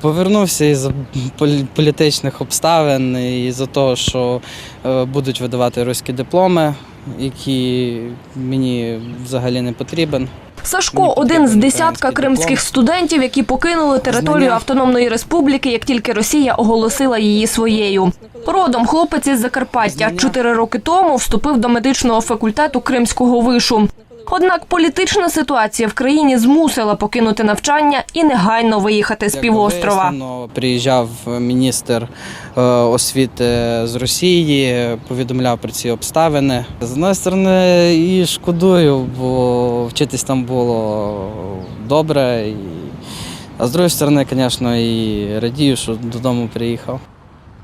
Повернувся із полі- політичних обставин і за того, що е, будуть видавати руські дипломи, які мені взагалі не потрібен. Сашко один з десятка кримських студентів, які покинули територію Автономної Республіки, як тільки Росія оголосила її своєю. Родом хлопець із Закарпаття чотири роки тому вступив до медичного факультету Кримського вишу. Однак політична ситуація в країні змусила покинути навчання і негайно виїхати з півострова. Приїжджав міністр е, освіти з Росії, повідомляв про ці обставини. З однієї сторони, і шкодую, бо вчитись там було добре. А з іншої сторони, звісно, і радію, що додому приїхав.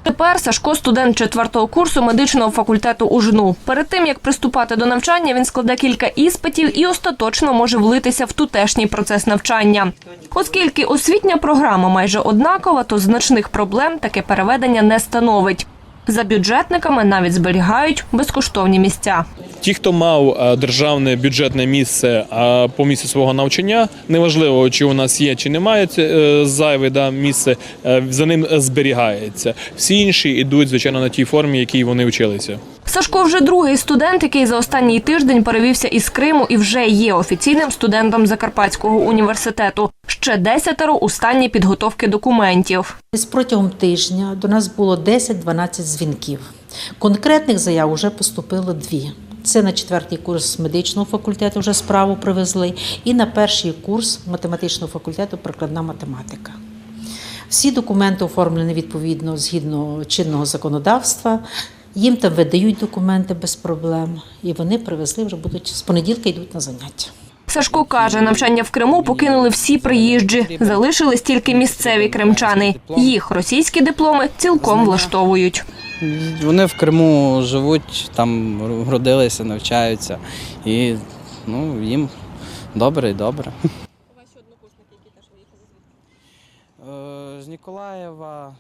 Тепер Сашко студент четвертого курсу медичного факультету УЖНУ. Перед тим як приступати до навчання, він складе кілька іспитів і остаточно може влитися в тутешній процес навчання. Оскільки освітня програма майже однакова, то значних проблем таке переведення не становить. За бюджетниками навіть зберігають безкоштовні місця. Ті, хто мав е, державне бюджетне місце по місці свого навчання, неважливо, чи у нас є, чи немає е, зайве да, місце, е, за ним зберігається. Всі інші йдуть, звичайно, на тій формі, якій вони вчилися. Сашко вже другий студент, який за останній тиждень перевівся із Криму і вже є офіційним студентом Закарпатського університету. Ще десятеро у стані підготовки документів. Десь протягом тижня до нас було 10-12 дзвінків. Конкретних заяв вже поступило дві. Це на четвертий курс медичного факультету вже справу привезли, і на перший курс математичного факультету прикладна математика. Всі документи оформлені відповідно згідно чинного законодавства. Їм там видають документи без проблем, і вони привезли вже будуть з понеділка йдуть на заняття. Сашко каже, навчання в Криму покинули всі приїжджі, залишились тільки місцеві кримчани. Їх російські дипломи цілком влаштовують. Вони в Криму живуть, там родилися, навчаються. І ну, їм добре і добре. Ваші однокурсники, які теж виїхали звідки? З Ніколаєва,